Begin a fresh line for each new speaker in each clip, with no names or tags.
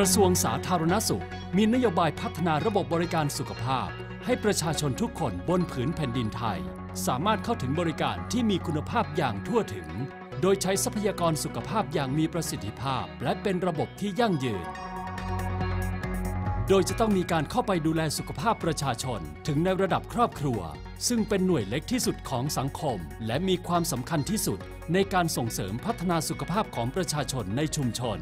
กระทรวงสาธารณสุข มีนโยบายพัฒนาระบบบริการสุขภาพ ให้ประชาชนทุกคนบนผืนแผ่นดินไทย สามารถเข้าถึงบริการที่มีคุณภาพอย่างทั่วถึง โดยใช้ทรัพยากรสุขภาพอย่างมีประสิทธิภาพ และเป็นระบบที่ยั่งยืน โดยจะต้องมีการเข้าไปดูแลสุขภาพประชาชนถึงในระดับครอบครัว ซึ่งเป็นหน่วยเล็กที่สุดของสังคม และมีความสำคัญที่สุดในการส่งเสริมพัฒนาสุขภาพของประชาชนในชุมชน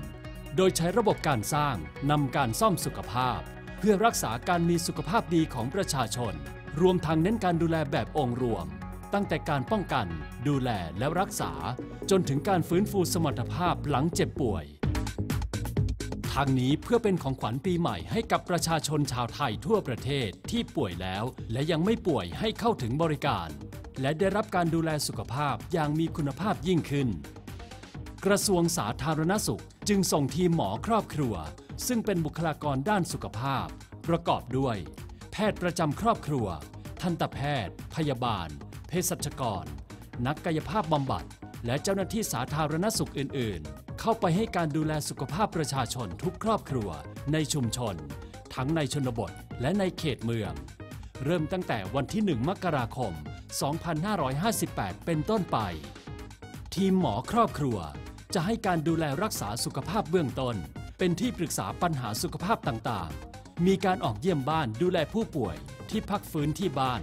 โดยใช้ระบบการสร้างนำการซ่อมสุขภาพ เพื่อรักษาการมีสุขภาพดีของประชาชน รวมทั้งเน้นการดูแลแบบองค์รวม ตั้งแต่การป้องกัน ดูแลและรักษา จนถึงการฟื้นฟูสมรรถภาพหลังเจ็บป่วยทางนี้เพื่อเป็นของขวัญปีใหม่ให้กับประชาชนชาวไทยทั่วประเทศที่ป่วยแล้ว และยังไม่ป่วยให้เข้าถึงบริการ และได้รับการดูแลสุขภาพอย่างมีคุณภาพยิ่งขึ้น กระทรวงสาธารณสุข จึงส่งทีมหมอครอบครัว ซึ่งเป็นบุคลากรด้านสุขภาพ ประกอบด้วย แพทย์ประจำครอบครัว ทันตแพทย์ พยาบาล เภสัชกร นักกายภาพบำบัด และเจ้าหน้าที่สาธารณสุขอื่น ๆ เข้าไปให้การดูแลสุขภาพประชาชนทุกครอบครัว ในชุมชน ทั้งในชนบทและในเขตเมือง เริ่มตั้งแต่วันที่ 1 มกราคม 2558 เป็นต้นไปทีมหมอครอบครัว จะให้การดูแลรักษาสุขภาพเบื้องต้น เป็นที่ปรึกษาปัญหาสุขภาพต่างๆ มีการออกเยี่ยมบ้านดูแลผู้ป่วยที่พักฟื้นที่บ้าน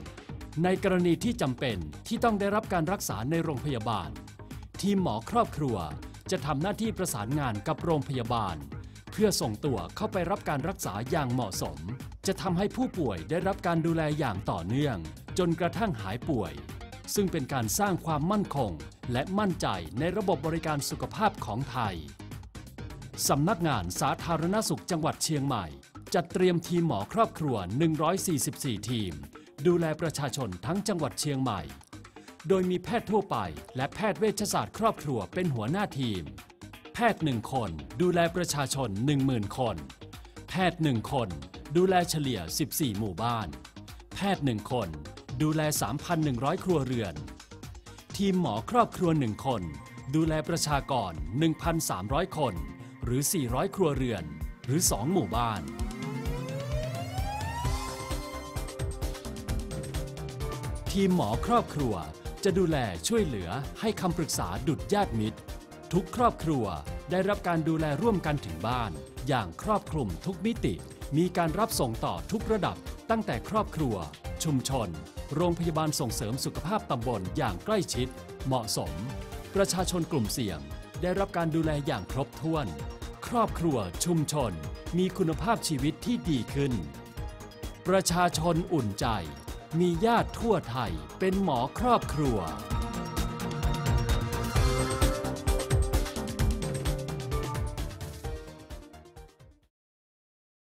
ในกรณีที่จำเป็นที่ต้องได้รับการรักษาในโรงพยาบาล ทีมหมอครอบครัวจะทำหน้าที่ประสานงานกับโรงพยาบาล เพื่อส่งตัวเข้าไปรับการรักษาอย่างเหมาะสม จะทำให้ผู้ป่วยได้รับการดูแลอย่างต่อเนื่อง จนกระทั่งหายป่วย ซึ่งเป็นการสร้างความมั่นคง และมั่นใจในระบบบริการสุขภาพของไทย สำนักงานสาธารณสุขจังหวัดเชียงใหม่ จัดเตรียมทีมหมอครอบครัว 144 ทีม ดูแลประชาชนทั้งจังหวัดเชียงใหม่ โดยมีแพทย์ทั่วไป และแพทย์เวชศาสตร์ครอบครัวเป็นหัวหน้าทีม แพทย์หนึ่งคนดูแลประชาชน 10,000 คน แพทย์หนึ่งคนดูแลเฉลี่ย 14 หมู่บ้าน แพทย์หนึ่งคน ดูแล 3,100 ครัวเรือน ทีมหมอครอบครัวหนึ่งคน ดูแลประชากร 1,300 คน หรือ 400 ครัวเรือน หรือ 2 หมู่บ้านทีมหมอครอบครัวจะดูแลช่วยเหลือให้คำปรึกษาดุจญาติมิตร ทุกครอบครัวได้รับการดูแลร่วมกันถึงบ้าน อย่างครอบคลุมทุกมิติ มีการรับส่งต่อทุกระดับ ตั้งแต่ครอบครัว ชุมชน โรงพยาบาลส่งเสริมสุขภาพตำบลอย่างใกล้ชิด เหมาะสม ประชาชนกลุ่มเสี่ยง ได้รับการดูแลอย่างครบถ้วน ครอบครัว ชุมชน มีคุณภาพชีวิตที่ดีขึ้น ประชาชนอุ่นใจ มีญาติทั่วไทยเป็นหมอครอบครัว